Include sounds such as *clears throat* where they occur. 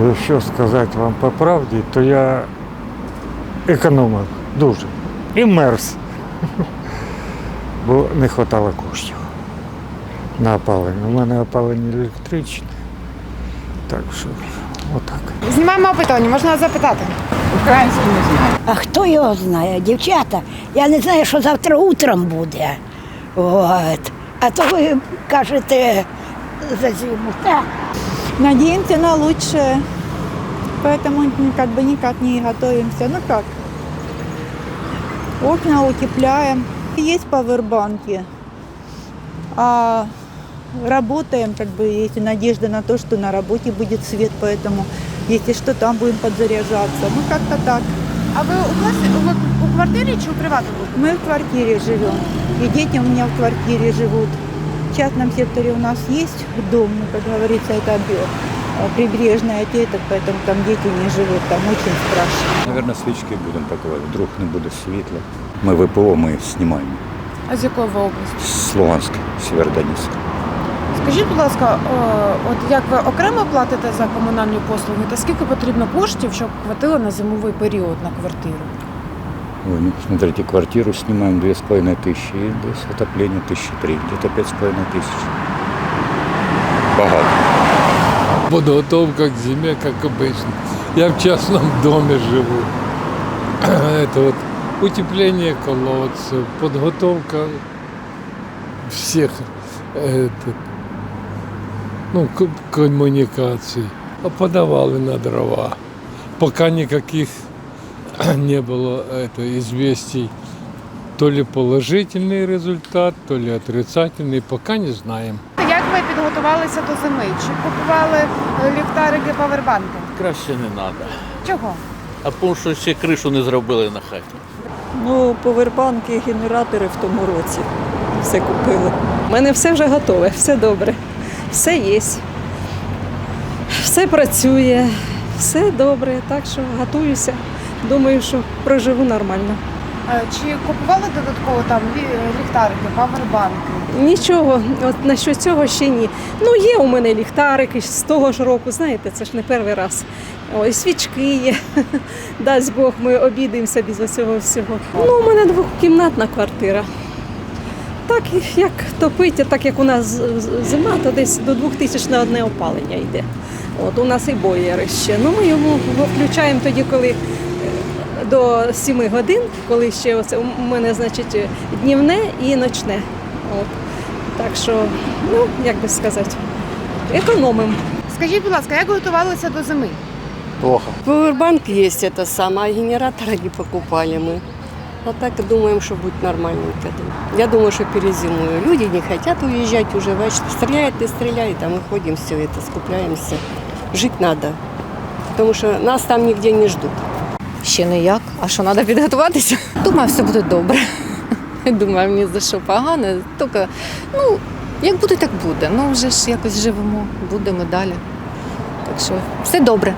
Якщо сказати вам по правді, то я економив дуже. І мерз. Бо не вистачало коштів на опалення. У мене опалення електричне. Так що отак. Знімаємо опитування, можна запитати. Українську не знаю. А хто його знає, дівчата? Я не знаю, що завтра утром буде. От. А то ви кажете за зиму. Так. Надеемся на лучшее. Поэтому как бы никак не готовимся. Ну как? Окна утепляем. Есть павербанки. А работаем, как бы есть надежда на то, что на работе будет свет, поэтому если что, там будем подзаряжаться. Ну как-то так. А ви у класі ви у квартирі чи у приватному? Мы в квартире живем. И дети у меня в квартире живут. В частном секторе у нас есть дом, ну, как говорится, это бе- э, прибрежный отель, поэтому там дети не живут, там очень страшно. Наверное, свічки будемо пакувати. Вдруг не буде світла. Ми ВПО, ми знімаємо. А з якої ви області? З Луганська, Сєвєродонецька. Скажіть, будь лака, е, от як ви окремо платите за комунальні послуги, та скільки потрібно коштів, щоб хватило на зимовий період на квартиру? Ой, ну, смотрите, квартиру снимаем две с половиной тысячи, и без отопления тысячи три, где-то пять с половиной тысяч. Богато. Подготовка к зиме, как обычно. Я в частном доме живу. Это *clears throat* вот утепление колодцев, подготовка всех это, ну, к- коммуникаций. А Подавали на дрова. Пока никаких *clears throat* не было это, известий. То ли положительный результат, то ли отрицательный, пока не знаем. Як ви підготувалися до зими? Чи купували е, ліхтарики, павербанки? Краще не треба. Чого? А тому що ще кришу не зробили на хаті. Ну, повербанки, генератори в тому році все купили. У мене все вже готове, все добре, все є. Все працює, все добре, так що готуюся. Думаю, що проживу нормально. Чи купували додатково там лі- ліхтарики, павербанки? Нічого, от на що цього ще ні. Ну, є у мене ліхтарики з того ж року, знаєте, це ж не перший раз. Ой, свічки є. *laughs* Дасть Бог, ми обійдемося без цього всього. Ну, у мене двокімнатна квартира. Так як топить, так як у нас з- з- зима, то десь до двох тисяч на одне опалення йде. От у нас і боєри ще. Ну ми йому включаємо тоді, коли до 7 годин, коли ще оце у мене, значить, днівне і ночне. От. Так що, ну, як би сказати, економимо. Скажіть, будь ласка, як ви готувалися до зими? Повербанк есть это самое, а генератора не покупали мы. А так думаем, что будет нормальненько. да. Я думаю, что перезимую. Люди не хотят уезжать уже, бачите, стреляет и стреляет, а мы ходим все это, скупляемся. Жить надо, потому что нас там нигде не ждут. Ще не як. А що треба підготуватися? Думаю, все буде добре. *laughs* Думаю, мені за що погано. Тільки, ну, як буде, так буде. Ну, вже ж якось живемо, будемо далі. Так що все добре.